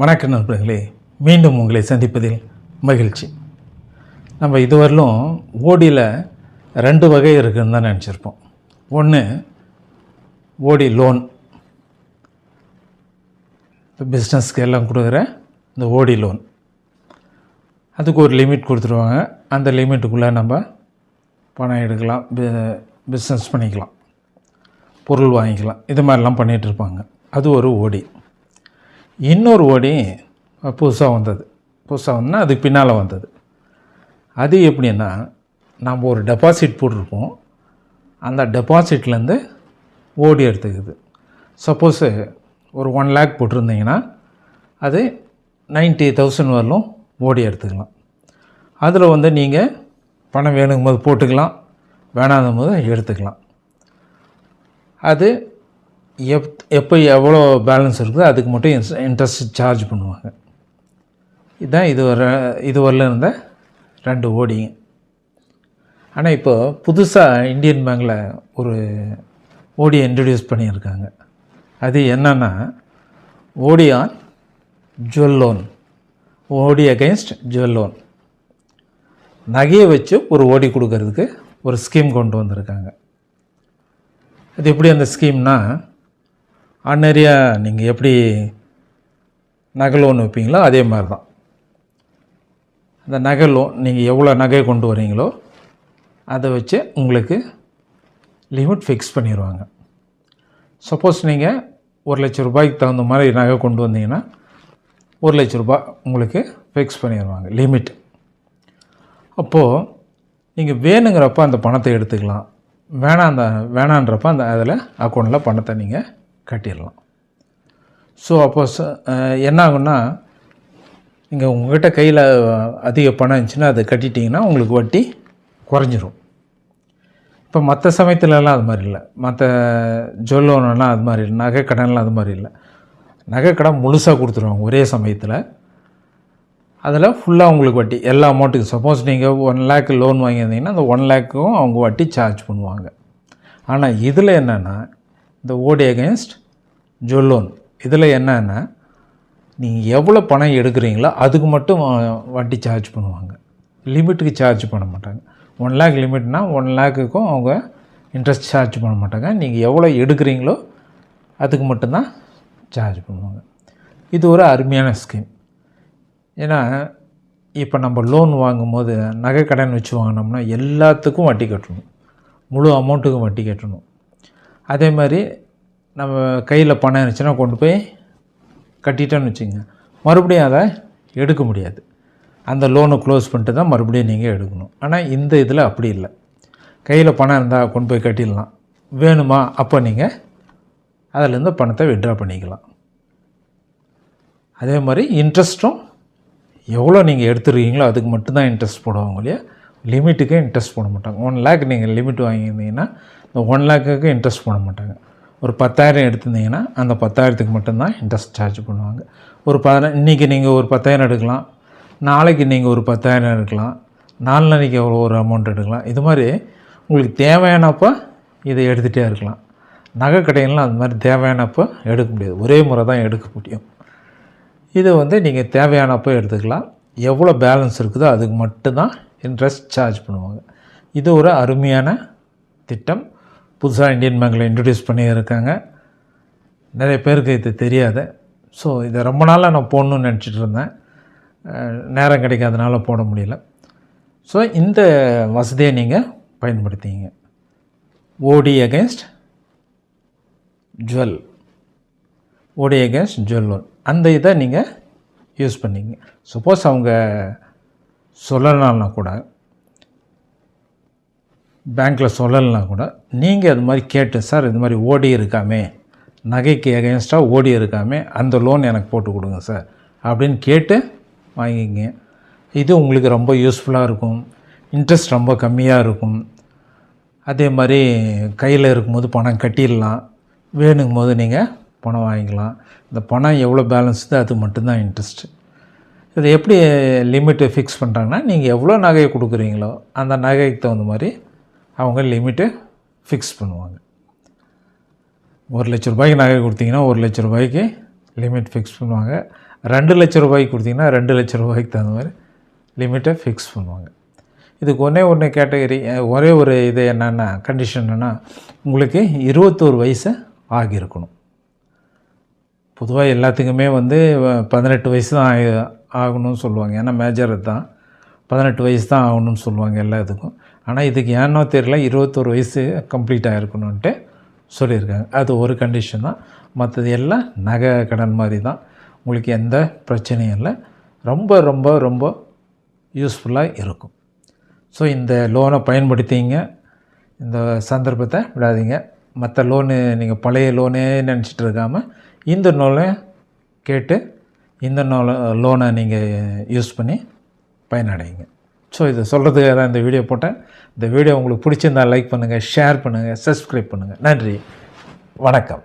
வணக்க நண்பர்களே. மீண்டும் உங்களை சந்திப்பதில் மகிழ்ச்சி. நம்ம இதுவரையிலும் ஓடியில் ரெண்டு வகை இருக்குன்னு தான் நினச்சிருப்போம். ஒன்று ஓடி லோன் இப்போ பிஸ்னஸ்க்கு எல்லாம் கொடுக்குற இந்த ஓடி லோன் அதுக்கு ஒரு லிமிட் கொடுத்துருவாங்க. அந்த லிமிட்டுக்குள்ளே நம்ம பணம் எடுக்கலாம் பிஸ்னஸ் பண்ணிக்கலாம். பொருள் வாங்கிக்கலாம். இது மாதிரிலாம் பண்ணிகிட்டு இருப்பாங்க. அது ஒரு ஓடி. இன்னொரு ஓடி புதுசாக வந்தது. புதுசாக வந்தால் அதுக்கு பின்னால் வந்தது. அது எப்படின்னா நம்ம ஒரு டெபாசிட் போட்டிருப்போம். அந்த டெபாசிட்லேருந்து ஓடி எடுத்துக்குது. சப்போஸு ஒரு ஒன் லேக் போட்டிருந்தீங்கன்னா அது நைன்ட்டி தௌசண்ட் வரலும் ஓடி எடுத்துக்கலாம். அதில் வந்து நீங்கள் பணம் வேணுங்கும் போது போட்டுக்கலாம். வேணாதும் போது எடுத்துக்கலாம். அது எப் எப்போ எவ்வளோ பேலன்ஸ் இருக்குதோ அதுக்கு மட்டும் இன்ட்ரெஸ்ட் சார்ஜ் பண்ணுவாங்க. இதுதான் இது வர இது வரல இருந்த ரெண்டு ஓடிங்க. ஆனால் இப்போ புதுசாக இந்தியன் பேங்கில் ஒரு ஓடியை இன்ட்ரடியூஸ் பண்ணியிருக்காங்க. அது என்னென்னா OD on jewel loan OD against jewel loan நகையை வச்சு ஒரு ஓடி கொடுக்கறதுக்கு ஒரு ஸ்கீம் கொண்டு வந்திருக்காங்க. அது எப்படி அந்த ஸ்கீம்னா ஆர்டினரியாக நீங்கள் எப்படி நகை லோன் வைப்பீங்களோ அதே மாதிரி தான் அந்த நகை லோன் நீங்கள் எவ்வளோ நகை கொண்டு வரீங்களோ அதை வச்சு உங்களுக்கு லிமிட் ஃபிக்ஸ் பண்ணிடுவாங்க சப்போஸ் நீங்கள் ஒரு லட்ச ரூபாய்க்கு தகுந்த மாதிரி நகை கொண்டு வந்தீங்கன்னா ஒரு லட்ச ரூபாய் உங்களுக்கு ஃபிக்ஸ் பண்ணிடுவாங்க லிமிட். அப்போது நீங்கள் வேணுங்கிறப்ப அந்த பணத்தை எடுத்துக்கலாம். வேணாம் அந்த வேணான்றப்ப அந்த அதில் அக்கௌண்ட்டில் பணத்தை நீங்கள் கட்டிடலாம். ஸோ அப்போ என்ன ஆகும்னா நீங்கள் உங்கள்கிட்ட கையில் அதிக பணம் இருந்துச்சுன்னா அதை கட்டிட்டிங்கன்னா உங்களுக்கு வட்டி குறைஞ்சிரும். இப்போ மற்ற சமயத்துலலாம் அது மாதிரி இல்லை. மற்ற ஜுவல் லோன்லாம் அது மாதிரி இல்லை. நகை கடன்லாம் அது மாதிரி இல்லை. நகை கடன் முழுசாக கொடுத்துருவாங்க ஒரே சமயத்தில். அதில் ஃபுல்லாக உங்களுக்கு வட்டி எல்லா அமௌண்ட்டுக்கும் சப்போஸ் நீங்கள் ஒன் லேக் லோன் வாங்கியிருந்தீங்கன்னா அந்த ஒன் லேக்கும் அவங்க வட்டி சார்ஜ் பண்ணுவாங்க. ஆனால் இதில் என்னென்னா இந்த ஓடி அகேன்ஸ்ட் ஜொல்லோன் இதில் என்னென்னா நீங்கள் எவ்வளோ பணம் எடுக்கிறீங்களோ அதுக்கு மட்டும் வட்டி சார்ஜ் பண்ணுவாங்க. லிமிட்டுக்கு சார்ஜ் பண்ண மாட்டாங்க. ஒன் லேக் லிமிட்னா ஒன் லேக்குக்கும் அவங்க இன்ட்ரெஸ்ட் சார்ஜ் பண்ண மாட்டாங்க. நீங்கள் எவ்வளோ எடுக்கிறீங்களோ அதுக்கு மட்டும்தான் சார்ஜ் பண்ணுவாங்க. இது ஒரு அருமையான ஸ்கீம் ஏன்னா இப்போ நம்ம லோன் வாங்கும்போது நகை கடன் வச்சு வாங்கினோம்னா எல்லாத்துக்கும் வட்டி கட்டணும். முழு அமௌண்ட்டுக்கும் வட்டி கட்டணும். அதே மாதிரி நம்ம கையில் பணம் இருந்துச்சுன்னா கொண்டு போய் கட்டிட்டோன்னு வச்சுங்க மறுபடியும் அதை எடுக்க முடியாது. அந்த லோனை க்ளோஸ் பண்ணிட்டு தான் மறுபடியும் நீங்கள் எடுக்கணும். ஆனால் இந்த இதில் அப்படி இல்லை. கையில் பணம் இருந்தால் கொண்டு போய் கட்டிடலாம். வேணுமா அப்போ நீங்கள் அதிலேருந்து பணத்தை விட்ரா பண்ணிக்கலாம். அதே மாதிரி இன்ட்ரெஸ்ட்டும் எவ்வளோ நீங்கள் எடுத்துருக்கீங்களோ அதுக்கு மட்டும்தான் இன்ட்ரெஸ்ட் போடுவாங்க இல்லையா லிமிட்டுக்கே இன்ட்ரெஸ்ட் போட மாட்டாங்க. ஒன் லேக் நீங்கள் லிமிட் வாங்கியிருந்தீங்கன்னா இந்த ஒன் லேக்குக்கு இன்ட்ரெஸ்ட் போட மாட்டாங்க. ஒரு பத்தாயிரம் எடுத்திருந்தீங்கன்னா அந்த பத்தாயிரத்துக்கு மட்டும்தான் இன்ட்ரெஸ்ட் சார்ஜ் பண்ணுவாங்க. ஒரு பதின இன்றைக்கி நீங்கள் ஒரு பத்தாயிரம் எடுக்கலாம். நாளைக்கு நீங்கள் ஒரு பத்தாயிரம் எடுக்கலாம். நாளைக்கு எவ்வளோ ஒரு அமௌண்ட் எடுக்கலாம். இது மாதிரி உங்களுக்கு தேவையானப்போ இதை எடுத்துகிட்டே இருக்கலாம். நகை கடைகள்லாம் அது மாதிரி தேவையானப்போ எடுக்க முடியாது. ஒரே முறை தான் எடுக்க முடியும். இதை வந்து நீங்கள் தேவையானப்போ எடுத்துக்கலாம். எவ்வளோ பேலன்ஸ் இருக்குதோ அதுக்கு மட்டும்தான் இன்ட்ரெஸ்ட் சார்ஜ் பண்ணுவாங்க. இது ஒரு அருமையான திட்டம். புதுசாக இந்தியன் பேங்கில் இன்ட்ரடியூஸ் பண்ணியிருக்காங்க. நிறைய பேருக்கு இது தெரியாது. ஸோ இதை ரொம்ப நாளாக நான் போடணும்னு நினச்சிட்டு இருந்தேன். நேரம் கிடைக்காதனால போட முடியல. ஸோ இந்த வசதியை நீங்கள் பயன்படுத்திங்க. OD against jewel OD against jewel loan அந்த இதை நீங்கள் யூஸ் பண்ணிங்க. சப்போஸ் அவங்க சொல்லலைன்னா கூட பேங்க்கில் சொல்லலைன்னா கூட நீங்கள் அது மாதிரி கேட்டு சார் இது மாதிரி ஓடி இருக்காமே. நகைக்கு அகேன்ஸ்டாக ஓடி இருக்காமே. அந்த லோன் எனக்கு போட்டு கொடுங்க சார். அப்படின்னு கேட்டு வாங்கிங்க இது உங்களுக்கு ரொம்ப யூஸ்ஃபுல்லாக இருக்கும். இன்ட்ரெஸ்ட் ரொம்ப கம்மியாக இருக்கும். அதே மாதிரி கையில் இருக்கும்போது பணம் கட்டிடலாம். வேணுங்கும் போது நீங்கள் பணம் வாங்கிக்கலாம். இந்த பணம் எவ்வளோ பேலன்ஸ் அது மட்டும்தான் இன்ட்ரெஸ்ட்டு இது எப்படி லிமிட்டு ஃபிக்ஸ் பண்ணுறாங்கன்னா நீங்கள் எவ்வளோ நகையை கொடுக்குறீங்களோ அந்த நகைக்கு தகுந்த மாதிரி அவங்க லிமிட்டு ஃபிக்ஸ் பண்ணுவாங்க. ஒரு லட்ச ரூபாய்க்கு நகை கொடுத்தீங்கன்னா ஒரு லட்ச ரூபாய்க்கு லிமிட் ஃபிக்ஸ் பண்ணுவாங்க. ரெண்டு லட்ச ரூபாய்க்கு கொடுத்தீங்கன்னா ரெண்டு லட்ச ரூபாய்க்கு தகுந்த மாதிரி லிமிட்டை ஃபிக்ஸ் பண்ணுவாங்க. இதுக்கு ஒன்றே ஒன்று கேட்டகரி ஒரே ஒரு இது என்னென்னா கண்டிஷன் என்னென்னா உங்களுக்கு இருபத்தோரு வயசு ஆகியிருக்கணும். பொதுவாக எல்லாத்துக்குமே வந்து பதினெட்டு வயசு தான் ஆகணும்னு சொல்லுவாங்க. ஏன்னா மேஜர் தான். பதினெட்டு வயசு தான் ஆகணும்னு சொல்லுவாங்க எல்லாத்துக்கும். ஆனால் இதுக்கு ஏன்னோ தெரியல. இருபத்தோரு வயசு கம்ப்ளீட் ஆகிருக்கணுன்ட்டு சொல்லியிருக்காங்க. அது ஒரு கண்டிஷன் தான். மற்றது எல்லாம் நகை கடன் மாதிரி தான். உங்களுக்கு எந்த பிரச்சனையும் இல்லை. ரொம்ப ரொம்ப ரொம்ப யூஸ்ஃபுல்லாக இருக்கும். ஸோ இந்த லோனை பயன்படுத்திங்க. இந்த சந்தர்ப்பத்தை விடாதீங்க. மற்ற லோனு நீங்கள் பழைய லோனே நினச்சிட்டு இருக்காமல் இந்த லோனை கேட்டு இந்த லோனை நீங்கள் யூஸ் பண்ணி பயனடைங்க. ஸோ இதை சொல்கிறதுக்காக தான் இந்த வீடியோ போட்டேன். இந்த வீடியோ உங்களுக்கு பிடிச்சிருந்தா லைக் பண்ணுங்கள் ஷேர் பண்ணுங்கள் சப்ஸ்கிரைப் பண்ணுங்கள் நன்றி. வணக்கம்.